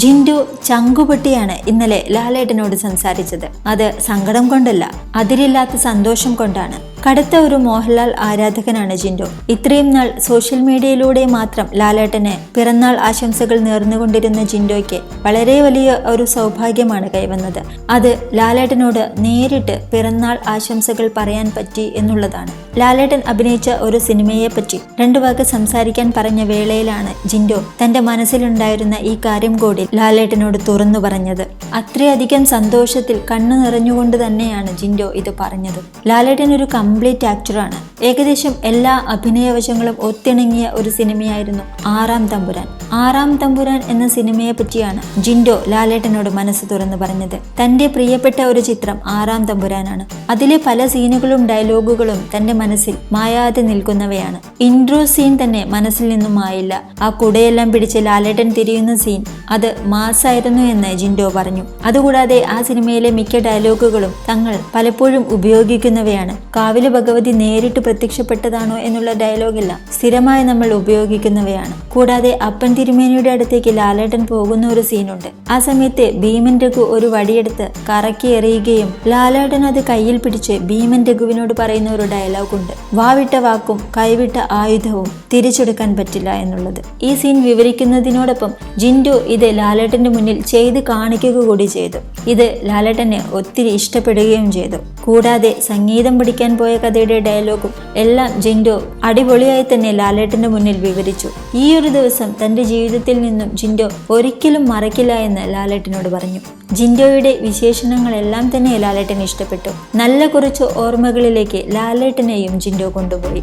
ജിൻഡു ചങ്കുപൊട്ടിയാണ് ഇന്നലെ ലാലേട്ടനോട് സംസാരിച്ചത്. അത് സങ്കടം കൊണ്ടല്ല അതിരില്ലാത്ത സന്തോഷം കൊണ്ടാണ്. കടുത്ത ഒരു മോഹൻലാൽ ആരാധകനാണ് ജിൻഡോ. ഇത്രയും നാൾ സോഷ്യൽ മീഡിയയിലൂടെ മാത്രം ലാലേട്ടന് പിറന്നാൾ ആശംസകൾ നേർന്നുകൊണ്ടിരുന്ന ജിൻഡോയ്ക്ക് വളരെ വലിയ ഒരു സൗഭാഗ്യമാണ് കൈവന്നത്. അത് ലാലേട്ടനോട് നേരിട്ട് പിറന്നാൾ ആശംസകൾ പറയാൻ പറ്റി എന്നുള്ളതാണ്. ലാലേട്ടൻ അഭിനയിച്ച ഒരു സിനിമയെ പറ്റി രണ്ടു വാക്ക് സംസാരിക്കാൻ പറഞ്ഞ വേളയിലാണ് ജിൻഡോ തന്റെ മനസ്സിലുണ്ടായിരുന്ന ഈ കാര്യം കൂടി ലാലേട്ടനോട് തുറന്നു പറഞ്ഞത്. അത്രയധികം സന്തോഷത്തിൽ കണ്ണു നിറഞ്ഞുകൊണ്ട് തന്നെയാണ് ജിൻഡോ ഇത് പറഞ്ഞത്. ലാലേട്ടൻ ഒരു കംപ്ലീറ്റ് ആക്ടറാണ്. ഏകദേശം എല്ലാ അഭിനയവശങ്ങളും ഒത്തിണങ്ങിയ ഒരു സിനിമയായിരുന്നു ആറാം തമ്പുരാൻ. ആറാം തമ്പുരാൻ എന്ന സിനിമയെ പറ്റിയാണ് ജിൻഡോ ലാലേട്ടനോട് മനസ്സ് തുറന്നു പറഞ്ഞത്. തന്റെ പ്രിയപ്പെട്ട ഒരു ചിത്രം ആറാം തമ്പുരാനാണ്. അതിലെ പല സീനുകളും ഡയലോഗുകളും തന്റെ മനസ്സിൽ മായാതെ നിൽക്കുന്നവയാണ്. ഇൻട്രോ സീൻ തന്നെ മനസ്സിൽ നിന്നും മായില്ല. ആ കുടയെല്ലാം പിടിച്ച് ലാലേട്ടൻ തിരിയുന്ന സീൻ അത് മാസായിരുന്നു എന്ന് ജിൻഡോ പറഞ്ഞു. അതുകൂടാതെ ആ സിനിമയിലെ മിക്ക ഡയലോഗുകളും തങ്ങൾ പലപ്പോഴും ഉപയോഗിക്കുന്നവയാണ്. കാവിലെ ഭഗവതി നേരിട്ട് പ്രത്യക്ഷപ്പെട്ടതാണോ എന്നുള്ള ഡയലോഗല്ല സ്ഥിരമായി നമ്മൾ ഉപയോഗിക്കുന്നവയാണ്. കൂടാതെ അപ്പൻ തിരുമേനിയുടെ അടുത്തേക്ക് ലാലേട്ടൻ പോകുന്ന ഒരു സീനുണ്ട് ആ സമയത്ത് ഭീമൻ രഘു ഒരു വടിയെടുത്ത് കറക്കി എറിയുകയും ലാലേട്ടൻ അത് കയ്യിൽ പിടിച്ച് ഭീമൻ രഘുവിനോട് പറയുന്ന ഒരു ഡയലോഗുണ്ട് വാവിട്ട വാക്കും കൈവിട്ട ആയുധവും തിരിച്ചെടുക്കാൻ പറ്റില്ല എന്നുള്ളത്. ഈ സീൻ വിവരിക്കുന്നതിനോടൊപ്പം ജിൻഡു ഇത് ലാലേട്ടന്റെ മുന്നിൽ ചെയ്ത് കാണിക്കുക കൂടി ചെയ്തു. ഇത് ലാലേട്ടനെ ഒത്തിരി ഇഷ്ടപ്പെടുകയും ചെയ്തു. കൂടാതെ സംഗീതം പഠിക്കാൻ പോയ കഥയുടെ ഡയലോഗും എല്ലാം ജിൻഡോ അടിപൊളിയായി തന്നെ ലാലേട്ടന്റെ മുന്നിൽ വിവരിച്ചു. ഈ ഒരു ദിവസം തന്റെ ജീവിതത്തിൽ നിന്നും ജിൻഡോ ഒരിക്കലും മറക്കില്ല എന്ന് ലാലേട്ടനോട് പറഞ്ഞു. ജിൻഡോയുടെ വിശേഷണങ്ങളെല്ലാം തന്നെ ലാലേട്ടൻ ഇഷ്ടപ്പെട്ടു. നല്ല കുറച്ച് ഓർമ്മകളിലേക്ക് ലാലേട്ടനെയും ജിൻഡോ കൊണ്ടുപോയി.